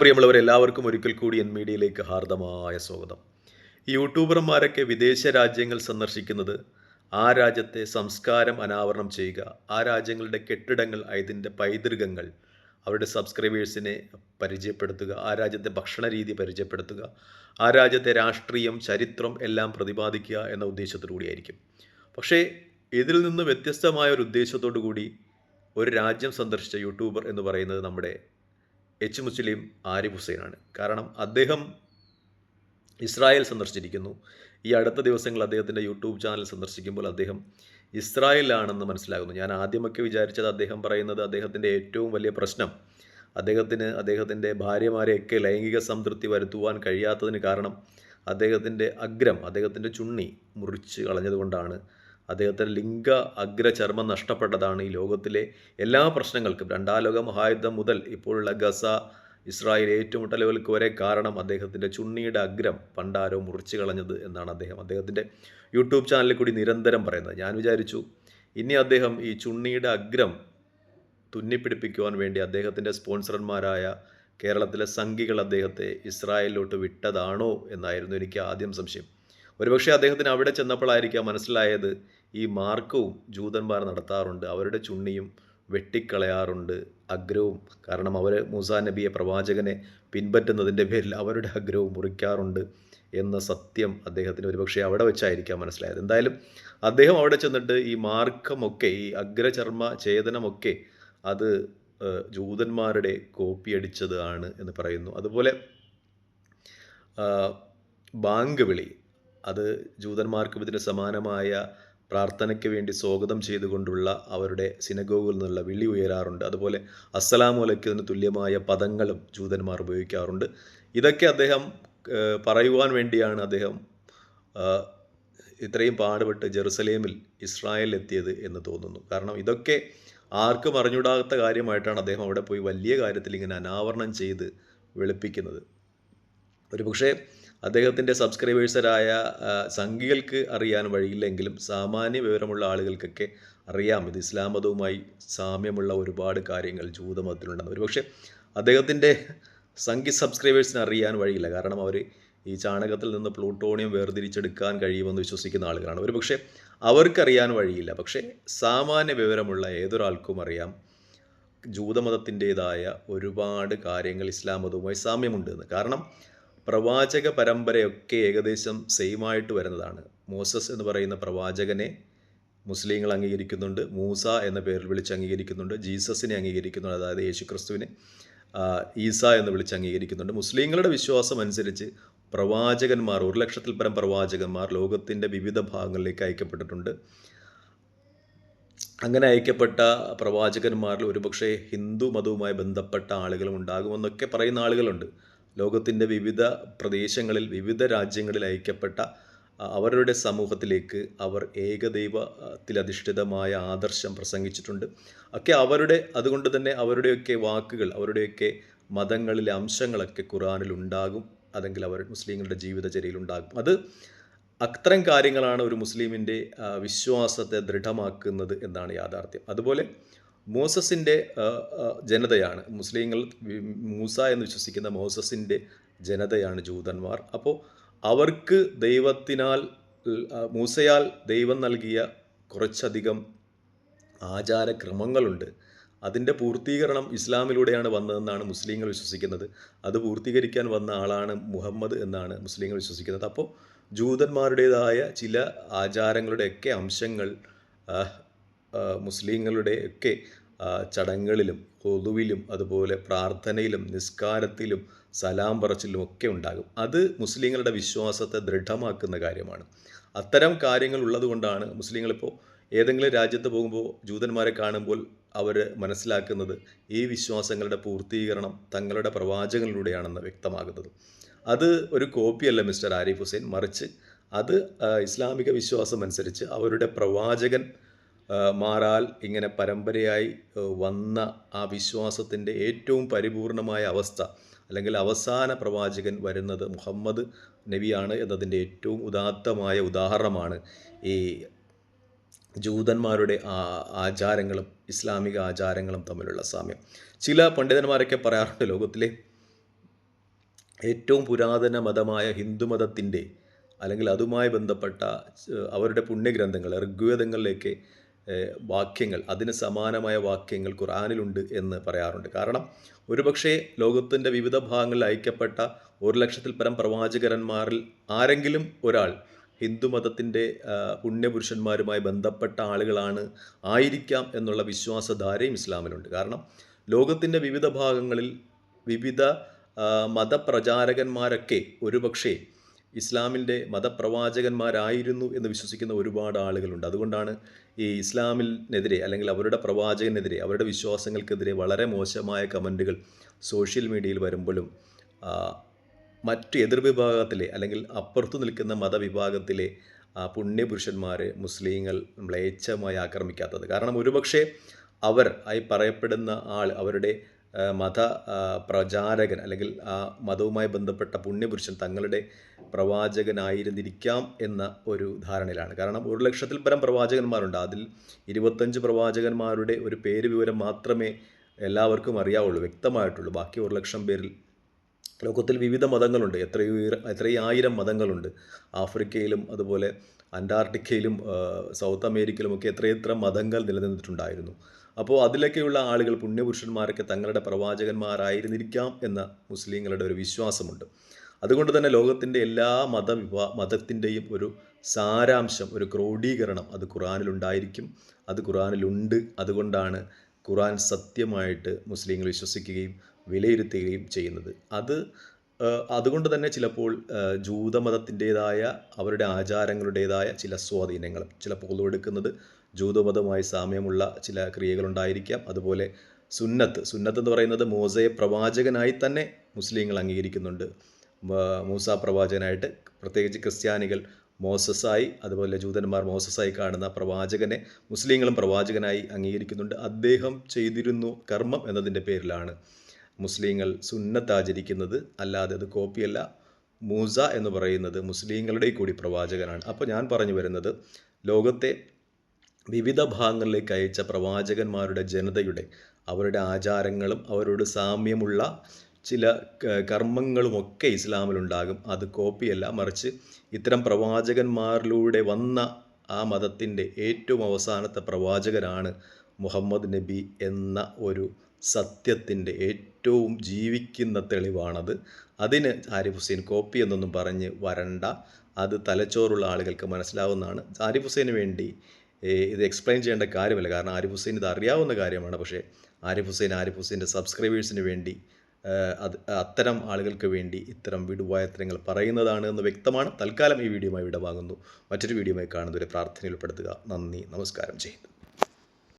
പ്രിയമുള്ളവർ എല്ലാവർക്കും ഒരിക്കൽ കൂടി എൻ മീഡിയയിലേക്ക് ഹാർദമായ സ്വാഗതം. യൂട്യൂബർമാരൊക്കെ വിദേശ രാജ്യങ്ങൾ സന്ദർശിക്കുന്നത് ആ രാജ്യത്തെ സംസ്കാരം അനാവരണം ചെയ്യുക ആ രാജ്യങ്ങളുടെ കെട്ടിടങ്ങൾ അതിന്റെ പൈതൃകങ്ങൾ അവരുടെ സബ്സ്ക്രൈബേഴ്സിനെ പരിചയപ്പെടുത്തുക ആ രാജ്യത്തെ ഭക്ഷണ രീതി പരിചയപ്പെടുത്തുക ആ രാജ്യത്തെ രാഷ്ട്രീയം ചരിത്രം എല്ലാം പ്രതിപാദിക്കുക എന്ന ഉദ്ദേശത്തോടു കൂടിയായിരിക്കും. പക്ഷേ ഇതിൽ നിന്ന് വ്യത്യസ്തമായ ഒരു ഉദ്ദേശത്തോടു കൂടി ഒരു രാജ്യം സന്ദർശിച്ച യൂട്യൂബർ എന്ന് പറയുന്നത് നമ്മുടെ എച്ച് മുസ്ലിം ആരിഫ് ഹുസൈനാണ്. കാരണം അദ്ദേഹം ഇസ്രായേൽ സന്ദർശിച്ചിരിക്കുന്നു. ഈ അടുത്ത ദിവസങ്ങൾ അദ്ദേഹത്തിന്റെ യൂട്യൂബ് ചാനൽ സന്ദർശിക്കുമ്പോൾ അദ്ദേഹം ഇസ്രായേലിലാണെന്ന് മനസ്സിലാകുന്നു. ഞാൻ ആദ്യമൊക്കെ വിചാരിച്ചത് അദ്ദേഹം പറയുന്നത് അദ്ദേഹത്തിന്റെ ഏറ്റവും വലിയ പ്രശ്നം അദ്ദേഹത്തിന് അദ്ദേഹത്തിന്റെ ഭാര്യമാരെയൊക്കെ ലൈംഗിക സംതൃപ്തി വരുത്തുവാൻ കഴിയാത്തതിന് കാരണം അദ്ദേഹത്തിന്റെ അഗ്രം അദ്ദേഹത്തിന്റെ ചുണ്ണി മുറിച്ച് കളഞ്ഞതുകൊണ്ടാണ് അദ്ദേഹത്തിന്റെ ലിംഗ അഗ്രചർമ്മം നഷ്ടപ്പെട്ടതാണ് ഈ ലോകത്തിലെ എല്ലാ പ്രശ്നങ്ങൾക്കും. രണ്ടാം ലോക മഹായുദ്ധം മുതൽ ഇപ്പോഴുള്ള ഗസ ഇസ്രായേൽ ഏറ്റുമുട്ടലുകൾക്ക് വരെ കാരണം അദ്ദേഹത്തിന്റെ ചുണ്ണിയുടെ അഗ്രം പണ്ടാരോ മുറിച്ചു കളഞ്ഞത് എന്നാണ് അദ്ദേഹം. അദ്ദേഹത്തിന്റെ യൂട്യൂബ് ചാനലിൽ കൂടി നിരന്തരം പറയുന്നത്. ഞാൻ വിചാരിച്ചു ഇനി അദ്ദേഹം ഈ ചുണ്ണിയുടെ അഗ്രം തുന്നിപ്പിടിപ്പിക്കുവാൻ വേണ്ടി അദ്ദേഹത്തിന്റെ സ്പോൺസർമാരായ കേരളത്തിലെ സംഘികൾ അദ്ദേഹത്തെ ഇസ്രായേലിലോട്ട് വിട്ടതാണോ എന്നായിരുന്നു എനിക്ക് ആദ്യം സംശയം. ഒരുപക്ഷെ അദ്ദേഹത്തിന് അവിടെ ചെന്നപ്പോഴായിരിക്കാം മനസ്സിലായത് ഈ മാർക്കവും ജൂതന്മാർ നടത്താറുണ്ട് അവരുടെ ചുണ്ണിയും വെട്ടിക്കളയാറുണ്ട് അഗ്രവും. കാരണം അവർ മൂസാ നബിയെ പ്രവാചകനെ പിൻപറ്റുന്നതിന്റെ പേരിൽ അവരുടെ അഗ്രവും മുറിക്കാറുണ്ട് എന്ന സത്യം അദ്ദേഹത്തിന് ഒരുപക്ഷെ അവിടെ വെച്ചായിരിക്കാം മനസ്സിലായത്. എന്തായാലും അദ്ദേഹം അവിടെ ചെന്നിട്ട് ഈ മാർക്കമൊക്കെ ഈ അഗ്രചർമ്മ ഛേദനമൊക്കെ അത് ജൂതന്മാരുടെ കോപ്പി അടിച്ചത് ആണ് എന്ന് പറയുന്നു. അതുപോലെ ബാങ്ക് വിളി അത് ജൂതന്മാർക്കും ഇതിന് സമാനമായ പ്രാർത്ഥനയ്ക്ക് വേണ്ടി സ്വാഗതം ചെയ്തുകൊണ്ടുള്ള അവരുടെ സിനഗോഗിൽ നിന്നുള്ള വിളി ഉയരാറുണ്ട്. അതുപോലെ അസ്സലാമലയ്ക്കതിന് തുല്യമായ പദങ്ങളും ജൂതന്മാർ ഉപയോഗിക്കാറുണ്ട്. ഇതൊക്കെ അദ്ദേഹം പറയുവാൻ വേണ്ടിയാണ് അദ്ദേഹം ഇത്രയും പാടുപെട്ട് ജെറുസലേമിൽ ഇസ്രായേൽ എത്തിയത് എന്ന് തോന്നുന്നു. കാരണം ഇതൊക്കെ ആർക്കും അറിഞ്ഞൂടാത്ത കാര്യമായിട്ടാണ് അദ്ദേഹം അവിടെ പോയി വലിയ കാര്യത്തിൽ ഇങ്ങനെ അനാവരണം ചെയ്ത് വെളുപ്പിക്കുന്നത്. ഒരു പക്ഷേ അദ്ദേഹത്തിന്റെ സബ്സ്ക്രൈബേഴ്സരായ സംഘികൾക്ക് അറിയാൻ വഴിയില്ലെങ്കിലും സാമാന്യ വിവരമുള്ള ആളുകൾക്കൊക്കെ അറിയാം. ഇത് ഇസ്ലാം മതവുമായി സാമ്യമുള്ള ഒരുപാട് കാര്യങ്ങൾ ജൂതമതത്തിലുണ്ടെന്ന്. ഒരുപക്ഷെ അദ്ദേഹത്തിന്റെ സംഘി സബ്സ്ക്രൈബേഴ്സിന് അറിയാൻ വഴിയില്ല. കാരണം അവർ ഈ ചാണകത്തിൽ നിന്ന് പ്ലൂട്ടോണിയം വേർതിരിച്ചെടുക്കാൻ കഴിയുമെന്ന് വിശ്വസിക്കുന്ന ആളുകളാണ്. ഒരുപക്ഷെ അവർക്കറിയാൻ വഴിയില്ല. പക്ഷേ സാമാന്യ വിവരമുള്ള ഏതൊരാൾക്കും അറിയാം. ജൂതമതത്തിന്റേതായ ഒരുപാട് കാര്യങ്ങൾ ഇസ്ലാം മതവുമായി സാമ്യമുണ്ട് എന്ന് കാരണം പ്രവാചക പരമ്പരയൊക്കെ ഏകദേശം സെയിമായിട്ട് വരുന്നതാണ്. മോസസ് എന്ന് പറയുന്ന പ്രവാചകനെ മുസ്ലിങ്ങൾ അംഗീകരിക്കുന്നുണ്ട്. മൂസ എന്ന പേരിൽ വിളിച്ച് അംഗീകരിക്കുന്നുണ്ട്. ജീസസിനെ അംഗീകരിക്കുന്നുണ്ട്. അതായത് യേശുക്രിസ്തുവിനെ ഈസ എന്ന് വിളിച്ച് അംഗീകരിക്കുന്നുണ്ട്. മുസ്ലിങ്ങളുടെ വിശ്വാസം അനുസരിച്ച് പ്രവാചകന്മാർ ഒരു ലക്ഷത്തിൽ പരം പ്രവാചകന്മാർ ലോകത്തിന്റെ വിവിധ ഭാഗങ്ങളിലേക്ക് അയക്കപ്പെട്ടിട്ടുണ്ട്. അങ്ങനെ അയക്കപ്പെട്ട പ്രവാചകന്മാരിൽ ഒരുപക്ഷെ ഹിന്ദു മതവുമായി ബന്ധപ്പെട്ട ആളുകളും ഉണ്ടാകുമെന്നൊക്കെ പറയുന്ന ആളുകളുണ്ട്. ലോകത്തിന്റെ വിവിധ പ്രദേശങ്ങളിൽ വിവിധ രാജ്യങ്ങളിൽ അയക്കപ്പെട്ട അവരുടെ സമൂഹത്തിലേക്ക് അവർ ഏകദൈവത്തിലധിഷ്ഠിതമായ ആദർശം പ്രസംഗിച്ചിട്ടുണ്ട്. ഒക്കെ അവരുടെ അതുകൊണ്ട് തന്നെ അവരുടെയൊക്കെ വാക്കുകൾ അവരുടെയൊക്കെ മതങ്ങളിലെ അംശങ്ങളൊക്കെ ഖുറാനിൽ ഉണ്ടാകും. അല്ലെങ്കിൽ അവർ മുസ്ലിങ്ങളുടെ ജീവിതചര്യയിൽ ഉണ്ടാകും. അത് അത്തരം കാര്യങ്ങളാണ് ഒരു മുസ്ലിമിന്റെ വിശ്വാസത്തെ ദൃഢമാക്കുന്നത് എന്നാണ് യാഥാർത്ഥ്യം. അതുപോലെ മോസസിന്റെ ജനതയാണ്. മുസ്ലിങ്ങൾ മൂസ എന്ന് വിശ്വസിക്കുന്ന മോസസിന്റെ ജനതയാണ് ജൂതന്മാർ. അപ്പോൾ അവർക്ക് ദൈവത്തിനാൽ മൂസയാൽ ദൈവം നൽകിയ കുറച്ചധികം ആചാരക്രമങ്ങളുണ്ട്. അതിന്റെ പൂർത്തീകരണം ഇസ്ലാമിലൂടെയാണ് വന്നതെന്നാണ് മുസ്ലിങ്ങൾ വിശ്വസിക്കുന്നത്. അത് പൂർത്തീകരിക്കാൻ വന്ന ആളാണ് മുഹമ്മദ് എന്നാണ് മുസ്ലിങ്ങൾ വിശ്വസിക്കുന്നത്. അപ്പോൾ ജൂതന്മാരുടേതായ ചില ആചാരങ്ങളുടെയൊക്കെ അംശങ്ങൾ മുസ്ലിങ്ങളുടെ ഒക്കെ ചടങ്ങുകളിലും കൊതുവിലും അതുപോലെ പ്രാർത്ഥനയിലും നിസ്കാരത്തിലും സലാം പറച്ചിലും ഒക്കെ ഉണ്ടാകും. അത് മുസ്ലിങ്ങളുടെ വിശ്വാസത്തെ ദൃഢമാക്കുന്ന കാര്യമാണ്. അത്തരം കാര്യങ്ങൾ ഉള്ളതുകൊണ്ടാണ് മുസ്ലിങ്ങളിപ്പോൾ ഏതെങ്കിലും രാജ്യത്ത് പോകുമ്പോൾ ജൂതന്മാരെ കാണുമ്പോൾ അവർ മനസ്സിലാക്കുന്നത് ഈ വിശ്വാസങ്ങളുടെ പൂർത്തീകരണം തങ്ങളുടെ പ്രവാചകങ്ങളിലൂടെയാണെന്ന് വ്യക്തമാകുന്നത്. അത് ഒരു കോപ്പിയല്ല മിസ്റ്റർ ആരിഫ് ഹുസൈൻ. മറിച്ച് അത് ഇസ്ലാമിക വിശ്വാസം അനുസരിച്ച് അവരുടെ പ്രവാചകൻ മാറാൽ ഇങ്ങനെ പരമ്പരയായി വന്ന ആ വിശ്വാസത്തിന്റെ ഏറ്റവും പരിപൂർണമായ അവസ്ഥ അല്ലെങ്കിൽ അവസാന പ്രവാചകൻ വരുന്നത് മുഹമ്മദ് നബിയാണ് എന്നതിന്റെ ഏറ്റവും ഉദാത്തമായ ഉദാഹരണമാണ് ഈ ജൂതന്മാരുടെ ആ- ആചാരങ്ങളും ഇസ്ലാമിക ആചാരങ്ങളും തമ്മിലുള്ള സാമ്യം. ചില പണ്ഡിതന്മാരൊക്കെ പറയാറുണ്ട് ലോകത്തിലെ ഏറ്റവും പുരാതന മതമായ ഹിന്ദുമതത്തിന്റെ അല്ലെങ്കിൽ അതുമായി ബന്ധപ്പെട്ട അവരുടെ പുണ്യഗ്രന്ഥങ്ങൾ ഋഗ്വേദങ്ങളിലേക്ക് വാക്യങ്ങൾ അതിന് സമാനമായ വാക്യങ്ങൾ ഖുർആാനിലുണ്ട് എന്ന് പറയാറുണ്ട്. കാരണം ഒരുപക്ഷേ ലോകത്തിന്റെ വിവിധ ഭാഗങ്ങളിൽ ഐക്യപ്പെട്ട ഒരു ലക്ഷത്തിൽ പരം പ്രവാചകരന്മാരിൽ ആരെങ്കിലും ഒരാൾ ഹിന്ദുമതത്തിന്റെ പുണ്യപുരുഷന്മാരുമായി ബന്ധപ്പെട്ട ആളുകളാണ് ആയിരിക്കാം എന്നുള്ള വിശ്വാസധാരയും ഇസ്ലാമിലുണ്ട്. കാരണം ലോകത്തിന്റെ വിവിധ ഭാഗങ്ങളിൽ വിവിധ മതപ്രചാരകന്മാരൊക്കെ ഒരുപക്ഷേ ഇസ്ലാമിന്റെ മതപ്രവാചകന്മാരായിരുന്നു എന്ന് വിശ്വസിക്കുന്ന ഒരുപാട് ആളുകളുണ്ട്. അതുകൊണ്ടാണ് ഈ ഇസ്ലാമിനെതിരെ അല്ലെങ്കിൽ അവരുടെ പ്രവാചകനെതിരെ അവരുടെ വിശ്വാസങ്ങൾക്കെതിരെ വളരെ മോശമായ കമന്റുകൾ സോഷ്യൽ മീഡിയയിൽ വരുമ്പോഴും മറ്റു എതിർവിഭാഗത്തിലെ അല്ലെങ്കിൽ അപ്പുറത്തു നിൽക്കുന്ന മതവിഭാഗത്തിലെ പുണ്യപുരുഷന്മാരെ മുസ്ലിങ്ങൾ മ്ലേച്ഛമായി ആക്രമിക്കാത്തത്. കാരണം ഒരുപക്ഷെ അവർ ആയി പറയപ്പെടുന്ന ആൾ അവരുടെ മത പ്രചാരകൻ അല്ലെങ്കിൽ ആ മതവുമായി ബന്ധപ്പെട്ട പുണ്യപുരുഷൻ തങ്ങളുടെ പ്രവാചകനായിരുന്നിരിക്കാം എന്ന ഒരു ധാരണയിലാണ്. കാരണം ഒരു ലക്ഷത്തിൽ പരം പ്രവാചകന്മാരുണ്ട്. അതിൽ ഇരുപത്തഞ്ച് പ്രവാചകന്മാരുടെ ഒരു പേര് വിവരം മാത്രമേ എല്ലാവർക്കും അറിയാവുള്ളൂ വ്യക്തമായിട്ടുള്ളൂ. ബാക്കി ഒരു ലക്ഷം പേരിൽ ലോകത്തിൽ വിവിധ മതങ്ങളുണ്ട്. എത്രയോ ആയിരം മതങ്ങളുണ്ട്. ആഫ്രിക്കയിലും അതുപോലെ അന്റാർട്ടിക്കയിലും സൗത്ത് അമേരിക്കയിലുമൊക്കെ എത്രയെത്ര മതങ്ങൾ നിലനിന്നിട്ടുണ്ടായിരുന്നു. അപ്പോൾ അതിലൊക്കെയുള്ള ആളുകൾ പുണ്യപുരുഷന്മാരൊക്കെ തങ്ങളുടെ പ്രവാചകന്മാരായിരുന്നിരിക്കാം എന്ന മുസ്ലിങ്ങളുടെ ഒരു വിശ്വാസമുണ്ട്. അതുകൊണ്ട് തന്നെ ലോകത്തിന്റെ എല്ലാ മതവിഭാ മതത്തിന്റെയും ഒരു സാരാംശം ഒരു ക്രോഡീകരണം അത് ഖുറാനിലുണ്ടായിരിക്കും. അത് ഖുറാനിലുണ്ട്. അതുകൊണ്ടാണ് ഖുറാൻ സത്യമായിട്ട് മുസ്ലിങ്ങൾ വിശ്വസിക്കുകയും വിലയിരുത്തുകയും ചെയ്യുന്നത്. അത് അതുകൊണ്ട് തന്നെ ചിലപ്പോൾ ജൂതമതത്തിന്റേതായ അവരുടെ ആചാരങ്ങളുടേതായ ചില സ്വാധീനങ്ങൾ ചിലപ്പോൾ എടുക്കുന്നത് ജൂതമതവുമായി സാമ്യമുള്ള ചില ക്രിയകളുണ്ടായിരിക്കാം. അതുപോലെ സുന്നത്ത്. സുന്നത്ത് എന്ന് പറയുന്നത് മോസയെ പ്രവാചകനായി തന്നെ മുസ്ലിങ്ങൾ അംഗീകരിക്കുന്നുണ്ട്. മൂസ പ്രവാചകനായിട്ട് പ്രത്യേകിച്ച് ക്രിസ്ത്യാനികൾ മോസസായി അതുപോലെ ജൂതന്മാർ മോസസായി കാണുന്ന പ്രവാചകനെ മുസ്ലിങ്ങളും പ്രവാചകനായി അംഗീകരിക്കുന്നുണ്ട്. അദ്ദേഹം ചെയ്തിരുന്നു കർമ്മം എന്നതിന്റെ പേരിലാണ് മുസ്ലിങ്ങൾ സുന്നത്ത് ആചരിക്കുന്നത്. അല്ലാതെ അത് കോപ്പിയല്ല. മൂസ എന്ന് പറയുന്നത് മുസ്ലിങ്ങളുടെ കൂടി പ്രവാചകനാണ്. അപ്പോൾ ഞാൻ പറഞ്ഞു വരുന്നത് ലോകത്തെ വിവിധ ഭാഗങ്ങളിലേക്ക് അയച്ച പ്രവാചകന്മാരുടെ ജനതയുടെ അവരുടെ ആചാരങ്ങളും അവരോട് സാമ്യമുള്ള ചില കർമ്മങ്ങളുമൊക്കെ ഇസ്ലാമിലുണ്ടാകും. അത് കോപ്പിയല്ല മറിച്ച് ഇത്തരം പ്രവാചകന്മാരിലൂടെ വന്ന ആ മതത്തിന്റെ ഏറ്റവും അവസാനത്തെ പ്രവാചകനാണ് മുഹമ്മദ് നബി എന്ന ഒരു സത്യത്തിന്റെ ഏറ്റവും ജീവിക്കുന്ന തെളിവാണത്. അതിന് ആരിഫ് ഹുസൈൻ കോപ്പി എന്നൊന്നും പറഞ്ഞ് വരണ്ട. അത് തലച്ചോറുള്ള ആളുകൾക്ക് മനസ്സിലാവുന്നതാണ്. ആരിഫ് ഹുസൈന് വേണ്ടി ഇത് എക്സ്പ്ലെയിൻ ചെയ്യേണ്ട കാര്യമില്ല. കാരണം ആരിഫ് ഹുസൈൻ ഇത് അറിയാവുന്ന കാര്യമാണ്. പക്ഷേ ആരിഫ് ഹുസൈൻ ആരിഫ് ഹുസൈന്റെ സബ്സ്ക്രൈബേഴ്സിന് വേണ്ടി അത് അത്തരം ആളുകൾക്ക് വേണ്ടി ഇത്തരം വിടുവായത്തരങ്ങൾ പറയുന്നതാണ് എന്ന് വ്യക്തമാണ്. തൽക്കാലം ഈ വീഡിയോയുമായി വിടവാങ്ങുന്നു. മറ്റൊരു വീഡിയോയുമായി കാണുന്നവരെ പ്രാർത്ഥനയിൽ ഉൾപ്പെടുത്തുക. നന്ദി. നമസ്കാരം. ചെയ്തു